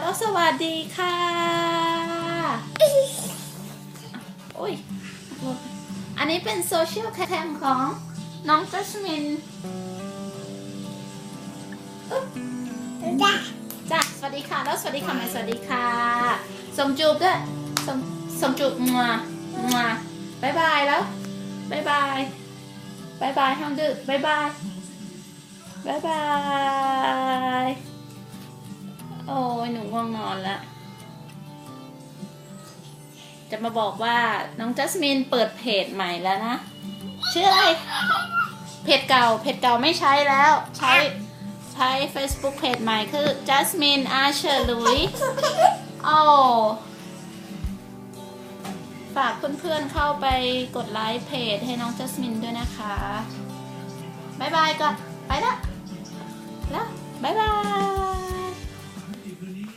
แล้วสวัสดีค่ะ โอ้ย อันนี้เป็นโซเชียลแคมของน้องจัสมินอึ๊บจ้ะสวัสดีค่ะ แล้วสวัสดีค่ะแม่สวัสดีค่ะส่งจูบด้วยส่งส่งจูบมัวมัวบายบายแล้วบายบายบายบายห้องดื้อบายบายบายบาย หนูง่วงนอนแล้ว จะมาบอกว่าน้องจัสมินเปิดเพจใหม่แล้วนะ ชื่ออะไร เพจเก่า เพจเก่าไม่ใช้แล้ว ใช้ใช้ Facebook เพจใหม่คือ Jasmine Archer Louis โอ้ฝากเพื่อนๆเข้าไปกดไลค์เพจให้น้องจัสมินด้วยนะคะบายบายก่อน ไปละ